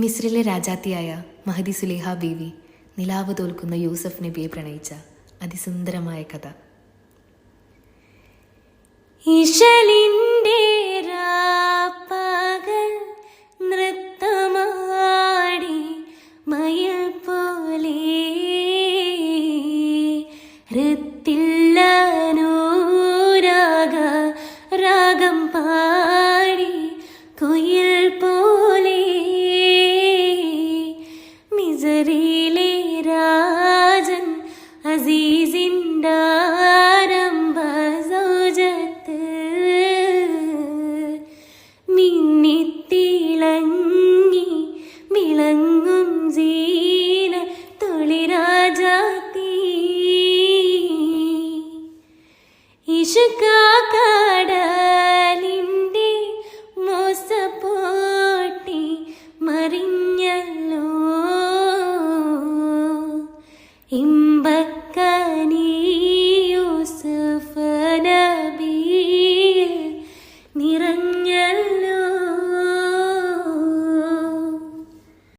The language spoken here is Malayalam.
മിസ്രിലെ രാജാത്തിയായ മഹദി സുലേഹ ബീവി നിലാവ് തോൽക്കുന്ന യൂസഫ് നബിയെ പ്രണയിച്ച അതിസുന്ദരമായ കഥ. ഇശലിന്റെ നൃത്തമാടി മയിൽ പോലെ ഋത്തില്ലനൂരാഗ രാഗം പാടി മിസറിലെ രാജൻ അസീസിന്റെ ആരംഭ സൗജത്ത് മിന്നിത്തിളങ്ങി വിളങ്ങും ജീന തുളിരാജാത്തി ഇഷുക്കാക്കടലിന്റെ ഇമ്പക്കനീ യൂസഫ് നബിയിൽ നിറഞ്ഞ